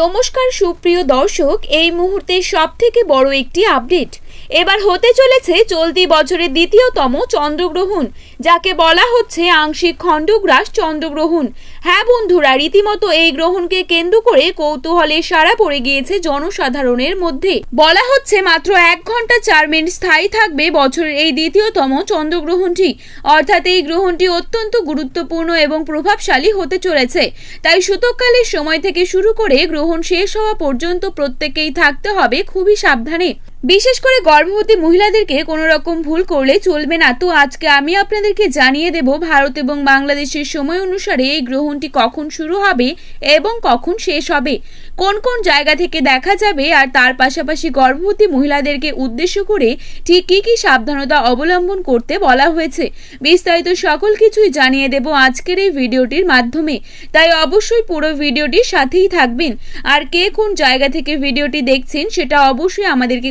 নমস্কার সুপ্রিয় দর্শক, এই মুহূর্তে সব থেকে বড় একটি আপডেট। এবার হতে চলেছে চলতি বছরের দ্বিতীয়তম চন্দ্রগ্রহণ, যাকে বলা হচ্ছে আংশিক খণ্ডগ্রাস চন্দ্রগ্রহণ। হ্যাঁ বন্ধুরা, রীতিমতো এই গ্রহণকে কেন্দ্র করে কৌতূহলে সারা পড়ে গিয়েছে জনসাধারণের মধ্যে। বলা হচ্ছে মাত্র এক ঘণ্টা চার মিনিট স্থায়ী থাকবে বছরের এই দ্বিতীয়তম চন্দ্রগ্রহণটি। অর্থাৎ এই গ্রহণটি অত্যন্ত গুরুত্বপূর্ণ এবং প্রভাবশালী হতে চলেছে। তাই সূতককালের সময় থেকে শুরু করে গ্রহণ শেষ হওয়া পর্যন্ত প্রত্যেকেই থাকতে হবে খুবই সাবধানে। বিশেষ করে গর্ভবতী মহিলাদেরকে কোনো রকম ভুল করলে চলবে না। তো আজকে আমি আপনাদেরকে জানিয়ে দেব, ভারত এবং বাংলাদেশের সময় অনুসারে এই গ্রহণটি কখন শুরু হবে এবং কখন শেষ হবে। কোন কোন জায়গা থেকে দেখা যাবে আর তার পাশাপাশি গর্ভবতী মহিলাদেরকে উদ্দেশ্য করে ঠিক কী কী সাবধানতা অবলম্বন করতে বলা হয়েছে, বিস্তারিত সকল কিছুই জানিয়ে দেব আজকের এই ভিডিওটির মাধ্যমে। তাই অবশ্যই পুরো ভিডিওটির সাথেই থাকবেন। আর কে কোন জায়গা থেকে ভিডিওটি দেখছেন সেটা অবশ্যই আমাদেরকে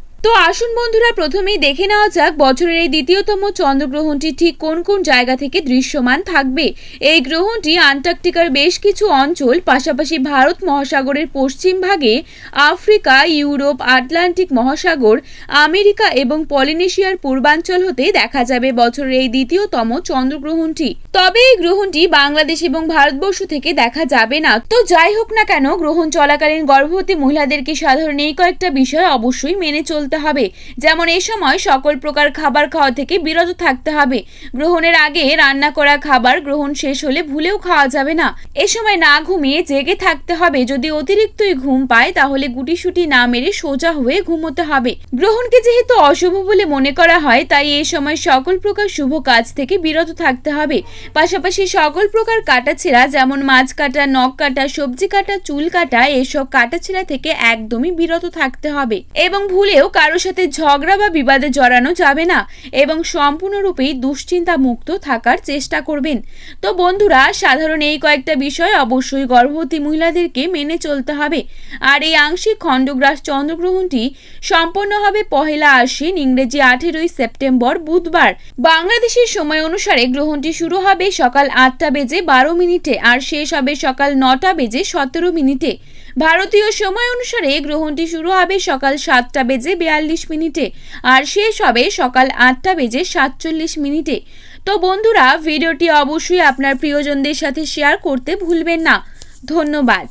তো আসুন বন্ধুরা, প্রথমেই দেখে নেওয়া যাক বছরের এই দ্বিতীয়তম চন্দ্রগ্রহণটি ঠিক কোন কোন জায়গা থেকে দৃশ্যমান থাকবে। এই গ্রহণটি আন্টার্কটিকার বেশ কিছু অঞ্চল, পাশাপাশি ভারত মহাসাগরের পশ্চিম ভাগে আফ্রিকা, ইউরোপ, আটলান্টিক মহাসাগর, আমেরিকা এবং পলিনেশিয়ার পূর্বাঞ্চল হতে দেখা যাবে বছরের এই দ্বিতীয়তম চন্দ্রগ্রহণটি। তবে এই গ্রহণটি বাংলাদেশ এবং ভারতবর্ষ থেকে দেখা যাবে না। তো যাই হোক না কেন, গ্রহণ চলাকালীন গর্ভবতী মহিলাদেরকে সাধারণ এই কয়েকটা বিষয় অবশ্যই মেনে চলতে হবে। যেমন এই সময় সকল প্রকার খাবার খাওয়া থেকে বিরত থাকতে হবে। গ্রহণের আগে রান্না করা খাবার গ্রহণ শেষ হলে ভুলেও খাওয়া যাবে না। এ সময় না ঘুমিয়ে জেগে থাকতে হবে। যদি অতিরিক্তই ঘুম পায়, তাহলে গুটিসুটি না মেরে সোজা হয়ে ঘুমোতে হবে। গ্রহণকে যেহেতু অশুভ বলে মনে করা হয়, তাই এই সময় সকল প্রকার শুভ কাজ থেকে বিরত থাকতে হবে। পাশাপাশি সকল প্রকার কাটাছেঁড়া যেমন মাছ কাটা, নখ কাটা, সবজি কাটা, চুল কাটা, এসব কাটাছেঁড়া থেকে একদমই বিরত থাকতে হবে। এবং ভুলেও কারও সাথে ঝগড়া বা বিবাদে জড়ানো যাবে না এবং সম্পূর্ণরূপেই দুশ্চিন্তা মুক্ত থাকার চেষ্টা করবেন। তো বন্ধুরা, সাধারণ এই কয়েকটা বিষয় অবশ্যই গর্ভবতী মহিলাদেরকে মেনে চলতে হবে। আর এই আংশিক খণ্ডগ্রাস চন্দ্রগ্রহণটি সম্পন্ন হবে পহেলা আশ্বিন, ইংরেজি আঠেরোই সেপ্টেম্বর বুধবার। বাংলাদেশের সময় অনুসারে গ্রহণটি শুরু হবে সকাল আটটা বেজে বারো মিনিটে আর শেষ হবে সকাল নটা বেজে সতেরো মিনিটে। ভারতীয় সময় অনুসারে গ্রহণটি শুরু হবে সকাল সাতটা বেজে বিয়াল্লিশ মিনিটে। আর শেষ হবে সকাল আটটা বেজে সাতচল্লিশ মিনিটে। তো বন্ধুরা, ভিডিওটি অবশ্যই আপনার প্রিয়জনদের সাথে শেয়ার করতে ভুলবেন না। ধন্যবাদ।